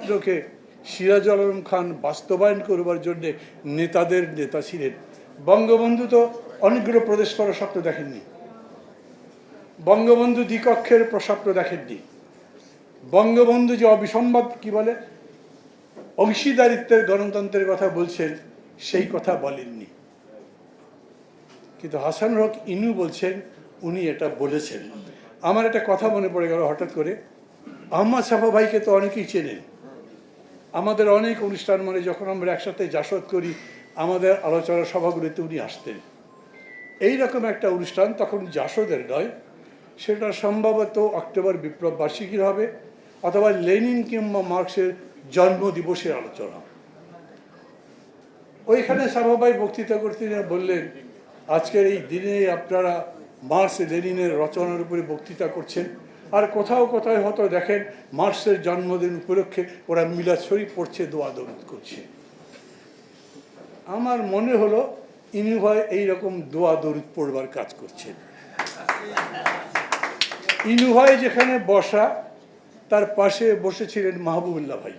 স্বপ্নকে সিরাজ আলম খান বাস্তবায়ন করবার জন্য নেতাদের নেতা ছিলেন। বঙ্গবন্ধু তো অনেকগুলো প্রদেশ করার স্বপ্ন দেখেননি। বঙ্গবন্ধু দ্বিকক্ষের প্রস্বপ্ন দেখেননি। বঙ্গবন্ধু যে অবিসম্বাদ কি বলে? অংশীদারিত্বের গণতন্ত্রের কথা বলছেন, সেই কথা বলেননি। কিন্তু হাসান হক ইনু বলছেন, উনি এটা বলেছেন। আমার একটা কথা মনে পড়ে গেল হঠাৎ করে। আহমদ সাফা ভাইকে তো অনেকেই চেনেন। আমাদের অনেক অনুষ্ঠান মানে যখন আমরা একসাথে জাসদ করি, আমাদের আলোচনা সভাগুলিতে উনি আসতেন। এই রকম একটা অনুষ্ঠান তখন জাসদের নয়, সেটা সম্ভবত অক্টোবর বিপ্লব বার্ষিকীর হবে, অথবা লেনিন কিংবা মার্কসের জন্মদিবসের আলোচনা। ওইখানে সাভাবাই বক্তৃতা করতে বললেন, আজকের এই দিনে আপনারা মার্কস লেনিনের রচনার উপরে বক্তৃতা করছেন। আর কোথাও কোথাও হয়তো দেখেন মার্কসের জন্মদিন উপলক্ষে ওরা মিলাদ শরীফ পড়ছে, দোয়া দরুদ করছে। আমার মনে হলো ইনি হয় এইরকম দোয়া দরুদ পড়বার কাজ করছেন। ইনু ভাই যেখানে বসা, তার পাশে বসেছিলেন মাহবুবুল্লাহ ভাই।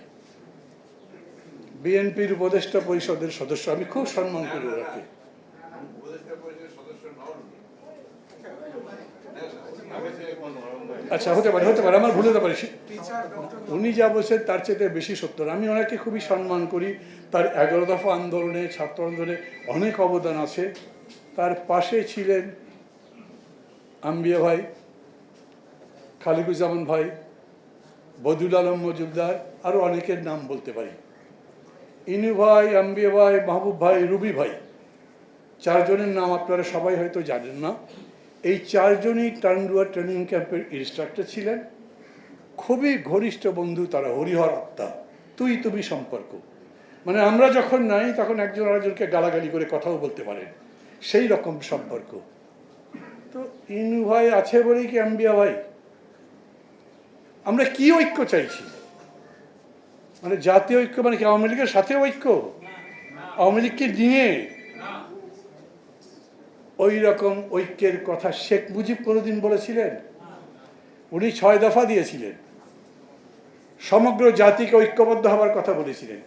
বিএনপির উপদেষ্টা পরিষদের সদস্য, আমি খুব সম্মান করি ওনাকে। আচ্ছা হতে পারে হতে পারে আমার ভুলে হতে পারে। উনি যা বলছেন তার চেয়ে বেশি সত্য। আমি ওনাকে খুবই সম্মান করি। তার এগারো দফা আন্দোলনে ছাত্র আন্দোলনে অনেক অবদান আছে। তার পাশে ছিলেন আম্বিয়া ভাই খালিকুজ্জামান ভাই বদুল আলম মজুমদার আরও অনেকের নাম বলতে পারি। ইনু ভাই আম্বিয়া ভাই মাহবুব ভাই রুবি ভাই চারজনের নাম আপনারা সবাই হয়তো জানেন না। এই চারজনই টান্ডুয়া ট্রেনিং ক্যাম্পের ইনস্ট্রাক্টর ছিলেন। খুবই ঘনিষ্ঠ বন্ধু তারা, হরিহর আত্মা, তুই তুমি সম্পর্ক। মানে আমরা যখন নাই, তখন একজন আরেকজনকে গালাগালি করে কথাও বলতে পারেন। সেই রকম সম্পর্ক। তো ইনু ভাই আছে বলেই কি আম্বিয়া ভাই? আমরা কি ঐক্য চাইছি? মানে জাতীয় ঐক্য মানে কি আওয়ামী লীগের সাথে ঐক্য? আওয়ামী লীগকে নিয়ে ওই রকম ঐক্যের কথা শেখ মুজিব কোনোদিন বলেছিলেন? উনি ছয় দফা দিয়েছিলেন। সমগ্র জাতিকে ঐক্যবদ্ধ হওয়ার কথা বলেছিলেন।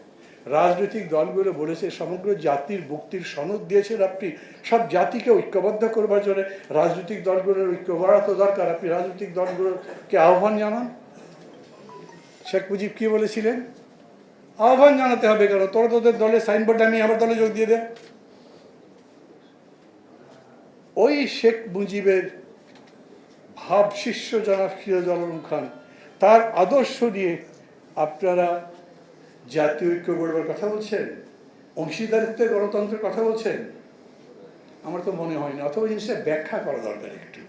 রাজনৈতিক দলগুলো বলেছে, সমগ্র জাতির মুক্তির সনদ দিয়েছেন আপনি। সব জাতিকে ঐক্যবদ্ধ করবার জন্য রাজনৈতিক দলগুলোর ঐক্য বাড়া তো দরকার। আপনি রাজনৈতিক দলগুলোকে আহ্বান জানান। শেখ মুজিব কি বলেছিলেন? আহ্বান জানাতে হবে কেন? তোরা তোদের দলে সাইনবোর্ড আমি আমার দলে যোগ দিয়ে দে ওই শেখ মুজিবের ভাব শিষ্য জনাব ফিরোজ আলম খান, তার আদর্শ নিয়ে আপনারা জাতীয় ঐক্য গড়বার কথা বলছেন? অংশীদারিত্বের গণতন্ত্রের কথা বলছেন? আমার তো মনে হয় না, অথবা জিনিসটা ব্যাখ্যা করা দরকার একটু।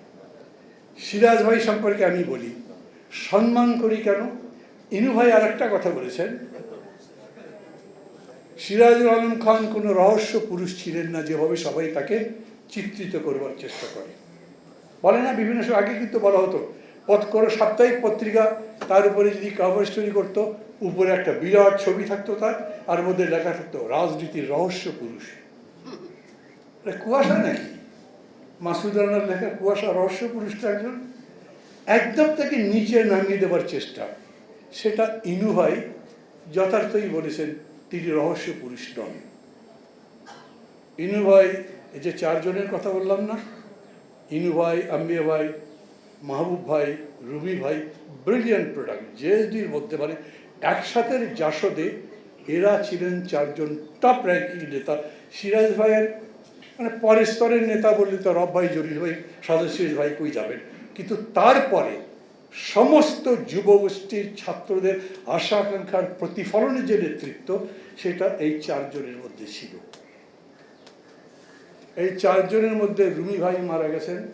সিরাজ ভাই সম্পর্কে আমি বলি, সম্মান করি কেন? ইনু ভাই আর একটা কথা বলেছেন। সিরাজুল আলম খান কোনো রহস্য পুরুষ ছিলেন না, যেভাবে সবাই তাকে চিত্রিত করবার চেষ্টা করে। বলে না, বিভিন্ন সময় আগে কিন্তু বলা হতো, পথ কোনো সাপ্তাহিক পত্রিকা, তার উপরে যদি কভার স্টোরি করতো, উপরে একটা বিরাট ছবি থাকতো তার, আর মধ্যে লেখা থাকতো, রাজনীতির রহস্য পুরুষ। কুয়াশা নাকি? মাসুদ রানার লেখা কুয়াশা, রহস্য পুরুষটা একজন। একদম তাকে নিচে নামিয়ে দেবার চেষ্টা। সেটা ইনু ভাই যথার্থই বলেছেন, তিনি রহস্য পুরুষ নন। ইনু ভাই এই যে চারজনের কথা বললাম না, ইনু ভাই আম্বিয়া ভাই, মাহবুব ভাই, রুবি ভাই ব্রিলিয়ান্ট প্রোডাক্ট জেএসডির মধ্যে মানে একসাথের জাসদে এরা ছিলেন চারজন টপ র্যাঙ্কিং নেতা। সিরাজ ভাইয়ের মানে পরের স্তরের নেতা বললে তো রব ভাই, জলিল ভাই সদস্য ভাই কই যাবেন? কিন্তু তারপরে সমস্ত যুবগোষ্ঠীর ছাত্রদের আশা আকাঙ্ক্ষার প্রতিফলনের যে নেতৃত্ব, সেটা এই চারজনের মধ্যে ছিল। এই চারজনের মধ্যে রুমি ভাই মারা গেছেন,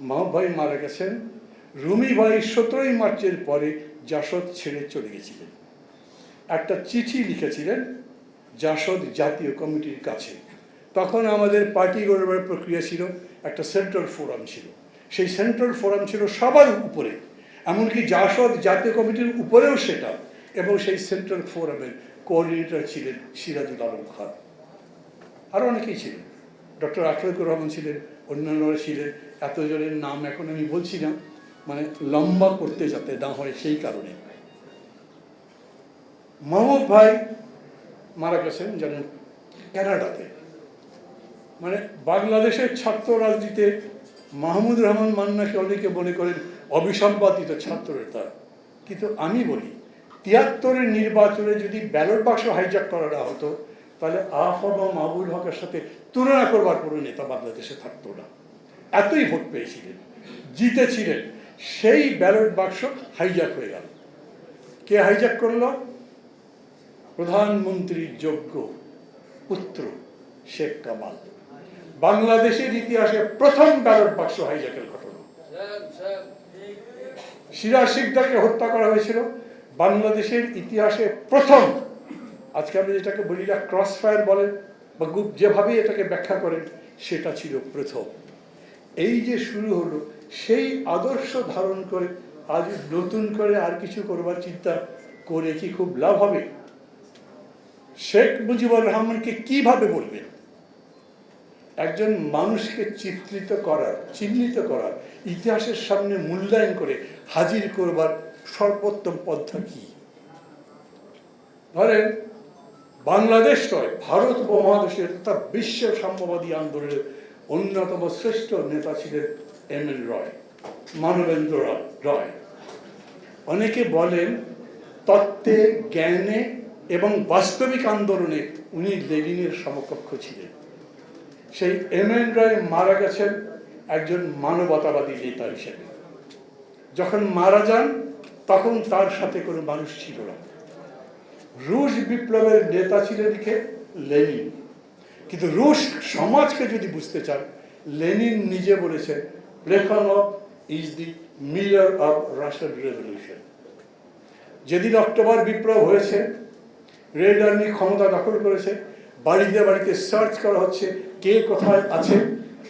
মাহব ভাই মারা গেছেন। রুমি ভাই সতেরোই মার্চের পরে জাসদ ছেড়ে চলে গেছিলেন। একটা চিঠি লিখেছিলেন জাসদ জাতীয় কমিটির কাছে। তখন আমাদের পার্টি গড়বার প্রক্রিয়া ছিল, একটা সেন্ট্রাল ফোরাম ছিল। সেই সেন্ট্রাল ফোরাম ছিল সবার উপরে, এমনকি জাসদ জাতীয় কমিটির উপরেও সেটা, এবং সেই সেন্ট্রাল ফোরামের কোঅর্ডিনেটর ছিলেন সিরাজুল আলম খান। আরও অনেকেই ছিলেন। ডক্টর আখলাকুর রহমান ছিলেন অন্যান্যরা ছিলেন, এতজনের নাম এখন আমি বলছি না মানে লম্বা করতে যাতে না হয় সেই কারণে। মাহমুদ ভাই মারা গেছেন, জানেন, ক্যানাডাতে। মানে বাংলাদেশের ছাত্র রাজনীতিতে মাহমুদ রহমান মান্নাকে অনেকে মনে করেন অবিসম্পাদিত ছাত্র নেতা কিন্তু আমি বলি, তিয়াত্তরের নির্বাচনে যদি ব্যালট বাক্স হাইজ্যাক করাটা হতো তাহলে আফর বা মাহবুল হকের সাথে তুলনা করবার কোনো নেতা বাংলাদেশে থাকতো না। এতই ভোট পেয়েছিলেন, জিতেছিলেন। সেই ব্যালট বাক্স হাইজ্যাক হয়ে গেল। কে হাইজ্যাক করল? প্রধানমন্ত্রীর যোগ্য পুত্র শেখ কামাল। বাংলাদেশের ইতিহাসে প্রথম ব্যালট বাক্স হাইজ্যাকের ঘটনা। সিরাজ শিকদারকে হত্যা করা হয়েছিল। বাংলাদেশের ইতিহাসে প্রথম আজকে আমি যেটাকে বলি না ক্রস ফায়ার বলেন বা গুপ যেভাবে এটাকে ব্যাখ্যা করেন সেটা ছিল প্রথম। এই যে শুরু হলো, সেই আদর্শ ধারণ করে আজ নতুন করে আর কিছু করবার চিন্তা করে কি খুব লাভ হবে? শেখ মুজিবুর রহমানকে কীভাবে বলবেন? একজন মানুষকে চিত্রিত করার, চিহ্নিত করার, ইতিহাসের সামনে মূল্যায়ন করে হাজির করবার সর্বোত্তম পদ্ধতি কি? ধরেন বাংলাদেশ নয়, ভারত উপমহাদেশের তথা বিশ্ব সাম্যবাদী আন্দোলনের অন্যতম শ্রেষ্ঠ নেতা ছিলেন এম এন রয়, মানবেন্দ্র রয়। অনেকে বলেন তত্ত্বে, জ্ঞানে এবং বাস্তবিক আন্দোলনে উনি লেনিনের সমকক্ষ ছিলেন। সেই এম এন রায় মারা গেছেন একজন মানবতাবাদী নেতা হিসেবে। যখন মারা যান, তখন তার সাথে কোনো মানুষ ছিল না। রুশ বিপ্লবের নেতা ছিলেন কে লেনিন। কিন্তু রুশ সমাজকে যদি বুঝতে চান লেনিন নিজে বলেছেন Plekhanov is the mirror of Russian revolution যেদিন অক্টোবর বিপ্লব হয়েছে রেড আর্মি ক্ষমতা দখল করেছে, বাড়িতে বাড়িতে সার্চ করা হচ্ছে, কে কোথায় আছে,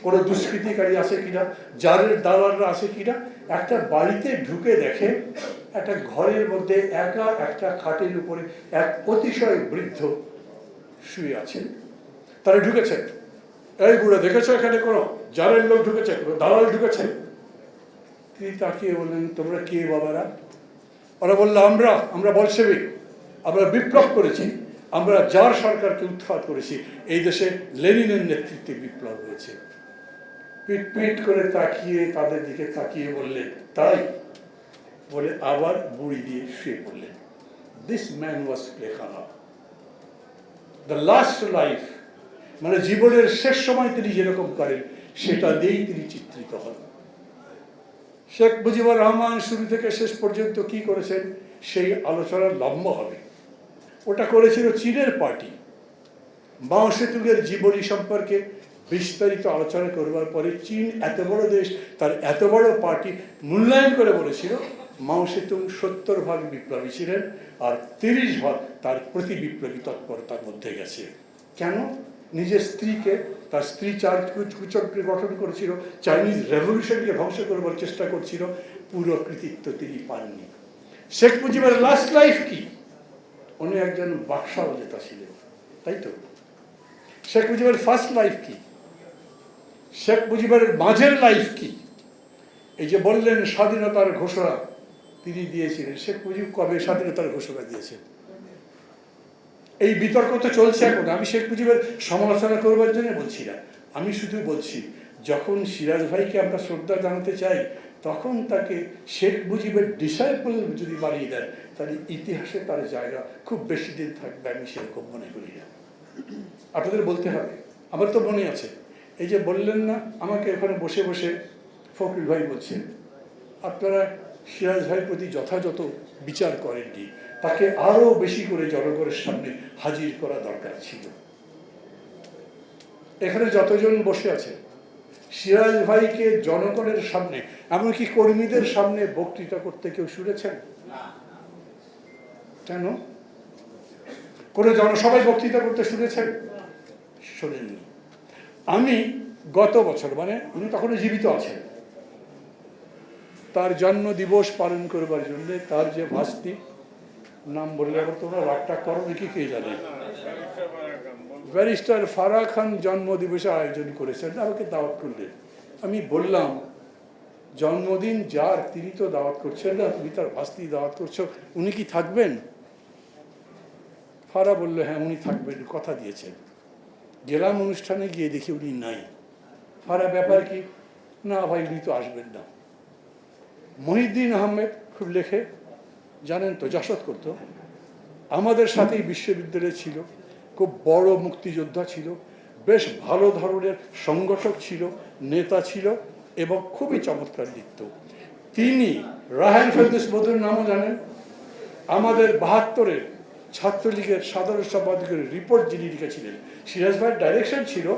কোনো দুষ্কৃতিকারী আছে কিনা, জারের দালালরা আছে কিনা, একটা বাড়িতে ঢুকে দেখে একটা ঘরের মধ্যে একা একটা খাটের উপরে এক অতিশয় বৃদ্ধ শুয়ে আছেন তারা ঢুকেছেন এই বুড়ো, দেখেছ এখানে কোনো? জারের লোক ঢুকেছে দালাল ঢুকেছে? তিনি তাকিয়ে বললেন, তোমরা কে বাবারা? ওরা বলল, আমরা আমরা বলসেবিক আমরা বিপ্লব করেছি। আমরা যার সরকারকে উৎখাত করেছি, এই দেশে লেনিনের নেতৃত্বে বিপ্লব হয়েছে। পিট পিট করে তাকিয়ে, তাদের দিকে তাকিয়ে বললেন, তাই? বলে আবার বুড়ি দিয়ে শুয়ে পড়লেন। This man was Plekhanov the last life মানে জীবনের শেষ সময় তিনি যেরকম করেন, সেটা দিয়েই তিনি চিত্রিত হন। শেখ মুজিবুর রহমান শুরু থেকে শেষ পর্যন্ত কি করেছেন? সেই আলোচনা লম্বা হবে। ওটা করেছিল চীনের পার্টি। মাও সেতুকের জীবনী সম্পর্কে বিস্তারিত আলোচনা করবার পরে চীন এত বড় দেশ, তার এত বড় পার্টি মূল্যায়ন করে বলেছিল মাও সেতুং সত্তর ভাগ বিপ্লবী ছিলেন আর তিরিশ ভাগ তার প্রতি বিপ্লবী তৎপরতার মধ্যে গেছে। কেন? নিজের স্ত্রীকে, তার স্ত্রী চার কুচক্রে গঠন করেছিল, চাইনিজ রেভলিউশনকে ধ্বংস করবার চেষ্টা করছিল, পুরো কৃতিত্ব তিনি পাননি। শেখ মুজিবের লাস্ট লাইফ কি? উনি একজন বাক্সাও নেতা ছিলেন, তাই তো? শেখ মুজিবের ফার্স্ট লাইফ কি? শেখ মুজিবের মাঝের লাইফ কি? এই যে বললেন স্বাধীনতার ঘোষণা তিনি দিয়েছিলেন। শেখ মুজিব কবে স্বাধীনতার ঘোষণা দিয়েছেন? এই বিতর্ক তো চলছে এখন। আমি শেখ মুজিবের সমালোচনা করবার জন্য বলছি না। আমি শুধু বলছি, যখন সিরাজ ভাইকে আমরা শ্রদ্ধা জানাতে চাই, তখন তাকে শেখ মুজিবের ডিসাইপল যদি বানিয়ে দেন, তাহলে ইতিহাসে তার জায়গা খুব বেশি দিন থাকবে আমি সেরকম মনে করি না। আপনাদের বলতে হবে। আমার তো মনে আছে। এই যে বললেন না, আমাকে ওখানে বসে বসে ফকরুল ভাই বলছেন, আপনারা সিরাজ ভাইয়ের প্রতি যথাযথ বিচার করেননি। তাকে আরও বেশি করে জনগণের সামনে হাজির করা দরকার ছিল। এখানে যতজন বসে আছে সিরাজ ভাইকে জনগণের সামনে এমনকি কর্মীদের সামনে বক্তৃতা করতে কেউ শুনেছেন? কেন? কোনো জনসভায় বক্তৃতা করতে শুনেছেন? শোনেননি। আমি গত বছর মানে উনি তখনও জীবিত আছেন তার জন্ম দিবস পালন করবার জন্য তার যে ভাস্তি, নাম বললে আবার তোমরা রাগটা করো নাকি কে জানে? ব্যারিস্টার ফারা খান জন্ম দিবসে আয়োজন করেছেন, আমাকে দাওয়াত করলেন। আমি বললাম, জন্মদিন যার, তিনি তো দাওয়াত করছেন না, তুমি তার ভাস্তি দাওয়াত করছ, উনি কি থাকবেন? ফারা বলল হ্যাঁ উনি থাকবেন, কথা দিয়েছেন। গেলাম অনুষ্ঠানে, গিয়ে দেখি উনি নাই। ফারা ব্যাপার কি? না ভাই, উনি তো আসবেন না। মহিউদ্দিন আহমেদ খুব লেখে, জানেন তো, জাসদ করতো। আমাদের সাথেই বিশ্ববিদ্যালয়ে ছিল, খুব বড় মুক্তিযোদ্ধা ছিল, বেশ ভালো ধরনের সংগঠক ছিল, নেতা ছিল এবং খুবই চমৎকার লিখত। তিনি রাহান ফেরদৌস মধুর নামও জানেন। আমাদের বাহাত্তরের ছাত্রলীগের সাধারণ সম্পাদকের রিপোর্ট যিনি লিখেছিলেন, সিরাজ ভাইয়ের ডাইরেকশন ছিল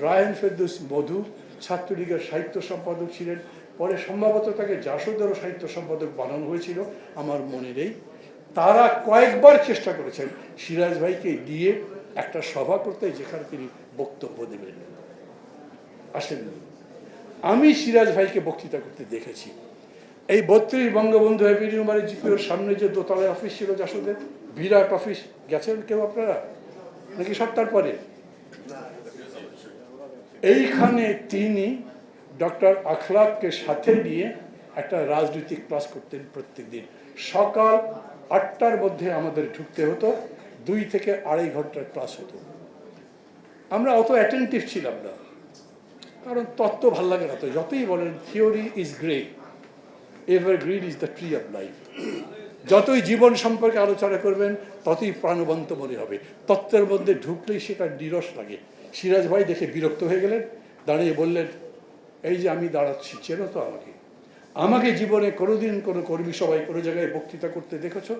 রায়ন ফেরদৌস মধু ছাত্রলীগের সাহিত্য সম্পাদক ছিলেন পরে সম্ভবত তাকে জাসদেরও সাহিত্য সম্পাদক বানানো হয়েছিল, আমার মনে নেই। তারা কয়েকবার চেষ্টা করেছেন সিরাজ ভাইকে দিয়ে একটা সভা করতে, যেখানে তিনি বক্তব্য দেবেন। আসেননি আমি সিরাজ ভাইকে বক্তৃতা করতে দেখেছি। এই বত্রিশ বঙ্গবন্ধু হ্যাপি নিউমারি জিপিওর সামনে যে দোতলায় অফিস ছিল জাসদের, বিরাট অফিস। গেছেন কেউ আপনারা? নাকি সপ্তাহ পরে? এইখানে তিনি ডক্টর আখলাককে সাথে নিয়ে একটা রাজনৈতিক ক্লাস করতেন প্রত্যেকদিন। সকাল আটটার মধ্যে আমাদের ঢুকতে হতো, দুই থেকে আড়াই ঘণ্টার ক্লাস হতো। আমরা অত অ্যাটেন্টিভ ছিলাম না, কারণ তত্ত্ব ভালো লাগে না তো। যতই বলেন theory is grey ever green is the tree of life যতই জীবন সম্পর্কে আলোচনা করবেন, ততই প্রাণবন্ত মনে হবে। তত্ত্বের মধ্যে ঢুকলেই সেটা নিরস লাগে। সিরাজ ভাই দেখে বিরক্ত হয়ে গেলেন, দাঁড়িয়ে বললেন এই যে আমি দাঁড়াচ্ছি, চেনো তো আমাকে। আমাকে জীবনে কোনোদিন কোনো কর্মী সবাই কোনো জায়গায় বক্তৃতা করতে দেখেছ?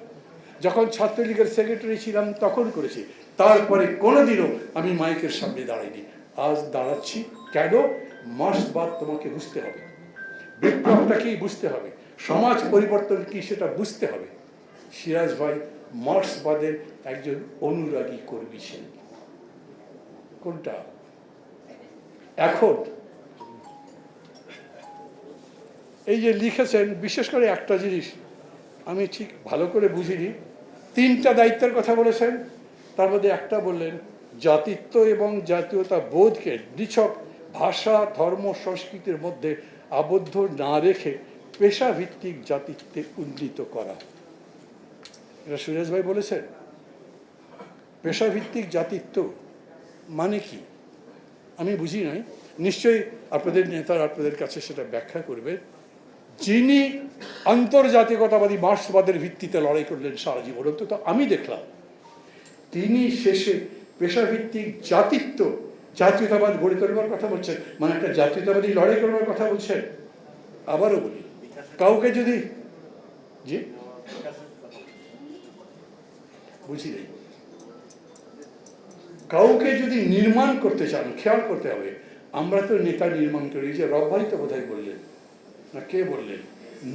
যখন ছাত্রলীগের সেক্রেটারি ছিলাম, তখন করেছি। তারপরে কোনোদিনও আমি মাইকের সামনে দাঁড়াইনি। আজ দাঁড়াচ্ছি। কেন? মাসবাদ তোমাকে বুঝতে হবে। বিপ্লবটাকেই বুঝতে হবে? সমাজ পরিবর্তন কি সেটা বুঝতে হবে। সিরাজ ভাই মার্ক্সবাদের একজন অনুরাগী কর্মী ছিলেন। কোনটা? এখন এই যে লিখেছেন, বিশেষ করে একটা জিনিস, আমি ঠিক ভালো করে বুঝিনি, তিনটা দায়িত্বের কথা বলেছেন, তার মধ্যে একটা বললেন, জাতিত্ব এবং জাতীয়তা বোধকে নিছক ভাষা, ধর্ম, সংস্কৃতির মধ্যে আবদ্ধ না রেখে পেশাভিত্তিক জাতিত্বে উন্নীত করা। এটা সুরেশ ভাই বলেছেন। পেশাভিত্তিক জাতিত্ব মানে কি? আমি বুঝি নাই। নিশ্চয়ই আপনাদের নেতারা আপনাদের কাছে সেটা ব্যাখ্যা করবেন। যিনি আন্তর্জাতিকতাবাদী মার্ক্সবাদের ভিত্তিতে লড়াই করলেন সারা জীবন। অন্তত আমি দেখলাম, তিনি শেষে পেশাভিত্তিক জাতিত্ব, জাতীয়তাবাদ গড়ে তোলবার কথা বলছেন মানে একটা জাতীয়তাবাদী লড়াই করবার কথা বলছেন। আবারও বলি, কাউকে যদি জি? বুঝি নেই। কাউকে যদি নির্মাণ করতে চান, খেয়াল করতে হবে, আমরা তো নেতা নির্মাণ করি যে রব ভাই তো বোধহয় বললেন না কে বললেন?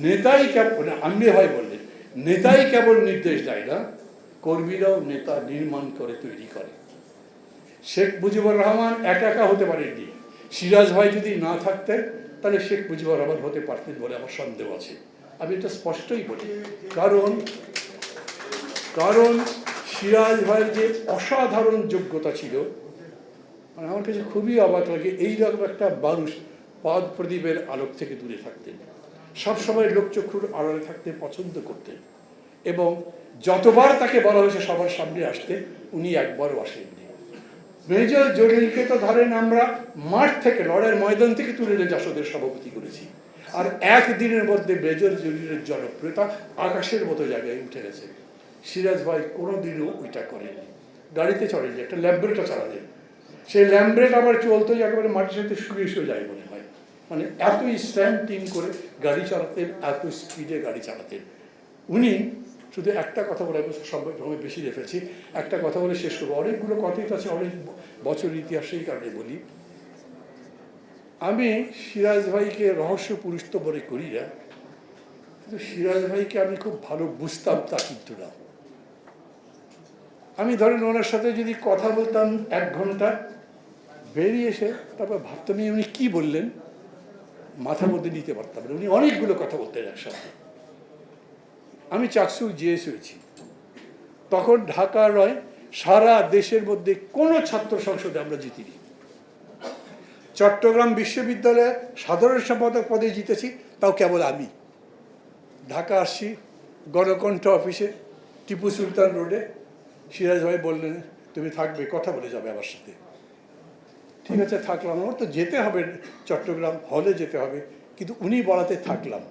নেতাই কেবল আম্বে ভাই বললেন। নেতাই কেবল নির্দেশ দেয় না, কর্মীরাও নেতা নির্মাণ করে, তৈরি করে। শেখ মুজিবুর রহমান একা একা হতে পারেননি। সিরাজ ভাই যদি না থাকতেন, তাহলে শেখ মুজিবুর রহমান হতে পারতেন বলে আমার সন্দেহ আছে। আমি এটা স্পষ্টই বলি। কারণ কারণ সিরাজ ভাইয়ের যে অসাধারণ যোগ্যতা ছিল মানে আমার কাছে খুবই অবাক লাগে, এইরকম একটা মানুষ পদ প্রদীপের আলোক থেকে দূরে থাকতেন। সবসময় লোকচক্ষুর আড়ালে থাকতে পছন্দ করতেন এবং যতবার তাকে বলা হয়েছে সবার সামনে আসতে, উনি একবারও আসেননি। মেজর জলিলকে তো ধরেন আমরা মাঠ থেকে, লড়াইয়ের ময়দান থেকে তুলে নিয়ে যশোদের সভাপতি করেছি। আর একদিনের মধ্যে মেজর জলিলের জনপ্রিয়তা আকাশের মতো জায়গায় উঠে গেছে। সিরাজ ভাই কোনোদিনও ওইটা করেনি গাড়িতে চড়েনি একটা ল্যাম্ব্রেটা চালাতেন সেই ল্যাম্ব্রেট আবার চলতো একেবারে মাটির সাথে শুয়ে শুয়ে যায় হয়। মানে এতই স্ট্যান্ড করে গাড়ি চালাতেন এত স্পিডে গাড়ি চালাতেন। উনি শুধু একটা কথা বলে, আমি বেশি রেখেছি। একটা কথা বলে শেষ করব। অনেকগুলো কথাই তো আছে, অনেক বছর ইতিহাস সেই কারণে বলি। আমি সিরাজ ভাইকে রহস্য পুরুষ তো মনে করি না, কিন্তু সিরাজ ভাইকে আমি খুব ভালো বুঝতাম, তা কিন্তু না। আমি ধরেন ওনার সাথে যদি কথা বলতাম এক ঘণ্টা, বেরিয়ে এসে তারপর ভাবতাম উনি কী বললেন? মাথার মধ্যে নিতে পারতাম না। উনি অনেকগুলো কথা বলতেন একসাথে। আমি চাকসু জিএস হয়েছি। তখন ঢাকা নয়, সারা দেশের মধ্যে কোনো ছাত্র সংসদে আমরা জিতিনি। চট্টগ্রাম বিশ্ববিদ্যালয়ে সাধারণ সম্পাদক পদে জিতেছি, তাও কেবল আমি। ঢাকা আসছি, গণকণ্ঠ অফিসে, টিপু সুলতান রোডে। সিরাজ ভাই বললেন, তুমি থাকবে, কথা বলে যাবে আমার সাথে। ঠিক আছে, থাকলাম। আমার তো যেতে হবে, চট্টগ্রাম হলে যেতে হবে। কিন্তু উনি বলাতে থাকলাম।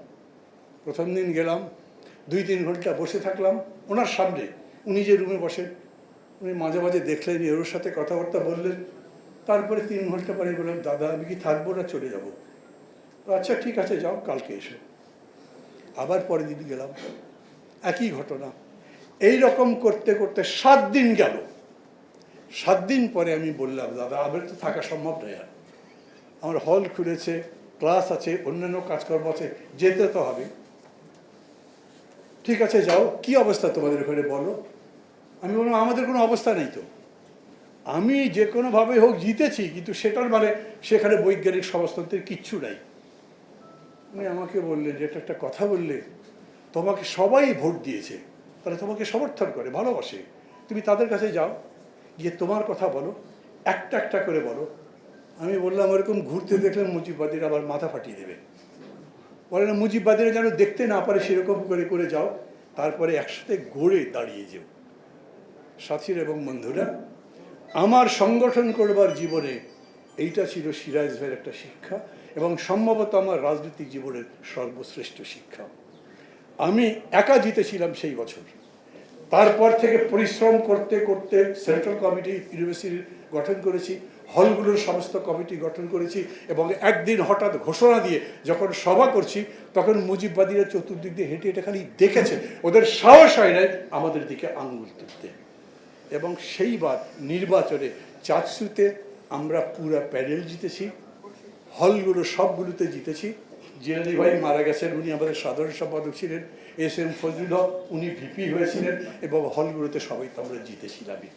প্রথম দিন গেলাম, দুই তিন ঘণ্টা বসে থাকলাম। ওনার সামনে, উনি যে রুমে বসেন উনি মাঝে মাঝে দেখলেন এর সাথে কথাবার্তা বললেন। তারপরে তিন ঘণ্টা পরে বললাম, দাদা, আমি কি থাকব না চলে যাব? আচ্ছা ঠিক আছে, যাও, কালকে এসো। আবার পরের দিন গেলাম। একই ঘটনা। এই রকম করতে করতে সাত দিন গেল। সাত দিন পরে আমি বললাম, দাদা আমার তো থাকা সম্ভব নয় আর। আমার হল খুলেছে, ক্লাস আছে, অন্যান্য কাজকর্ম আছে, যেতে তো হবে। ঠিক আছে, যাও, কি অবস্থা তোমাদের ওখানে বলো? আমি বললাম, আমাদের কোনো অবস্থা নেই তো। আমি যে কোনোভাবে হোক জিতেছি, কিন্তু সেটার মানে সেখানে বৈজ্ঞানিক সমাজতন্ত্রের কিচ্ছু নাই। উনি আমাকে বললেন, যে এটা একটা কথা বললে, তোমাকে সবাই ভোট দিয়েছে। তারা তোমাকে সমর্থন করে, ভালোবাসে। তুমি তাদের কাছে যাও গিয়ে তোমার কথা বলো, একটা একটা করে বলো। আমি বললাম, ওরকম ঘুরতে দেখলে মুজিববাদীরা আবার মাথা ফাটিয়ে দেবে। বলে না, মুজিববাদীরা যেন দেখতে না পারে সেরকম করে করে যাও, তারপরে একসাথে গড়ে দাঁড়িয়ে যেও। সাথীর এবং বন্ধুরা, আমার সংগঠন করবার জীবনে এইটা ছিল সিরাজ ভাইয়ের একটা শিক্ষা এবং সম্ভবত আমার রাজনৈতিক জীবনের সর্বশ্রেষ্ঠ শিক্ষা। আমি একা জিতেছিলাম সেই বছর। তারপর থেকে পরিশ্রম করতে করতে সেন্ট্রাল কমিটি, ইউনিভার্সিটি গঠন করেছি, হলগুলোর সমস্ত কমিটি গঠন করেছি এবং একদিন হঠাৎ ঘোষণা দিয়ে যখন সভা করছি, তখন মুজিববাদীরা চতুর্দিক দিয়ে হেঁটে হেঁটে খালি দেখেছে। ওদের সাহস হয় নাই আমাদের দিকে আঙুল তুলতে। এবং সেইবার নির্বাচনে চাকসুতে আমরা পুরা প্যানেল জিতেছি, হলগুলো সবগুলোতে জিতেছি। জিলানি ভাই মারা গেছেন, উনি আমাদের সাধারণ সম্পাদক ছিলেন। এস এম ফজলুল হক, উনি ভিপি হয়েছিলেন এবং হলগুলোতে সবাই তো আমরা জিতেছিলামই।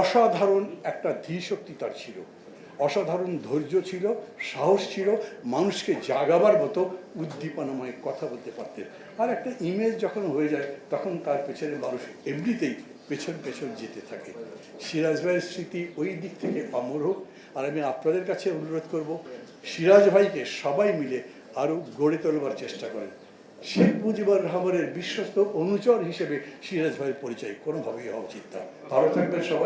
অসাধারণ একটা ধীশক্তি তার ছিল। অসাধারণ ধৈর্য ছিল, সাহস ছিল, মানুষকে জাগাবার মতো উদ্দীপনাময় কথা বলতে পারতেন। আর একটা ইমেজ যখন হয়ে যায়, তখন তার পেছনে মানুষ এমনিতেই পেছন পেছন যেতে থাকে। সিরাজ ভাইয়ের স্মৃতি ওই দিক থেকে অমর হোক। আর আমি আপনাদের কাছে অনুরোধ করব, সিরাজ ভাইকে সবাই মিলে আরও গড়ে তোলবার চেষ্টা করেন। শেখ মুজিবুর রহমানের বিশ্বস্ত অনুচর হিসেবে সিরাজ ভাইয়ের পরিচয় কোনোভাবেই হওয়া উচিত না। ভালো থাকবেন সবাই।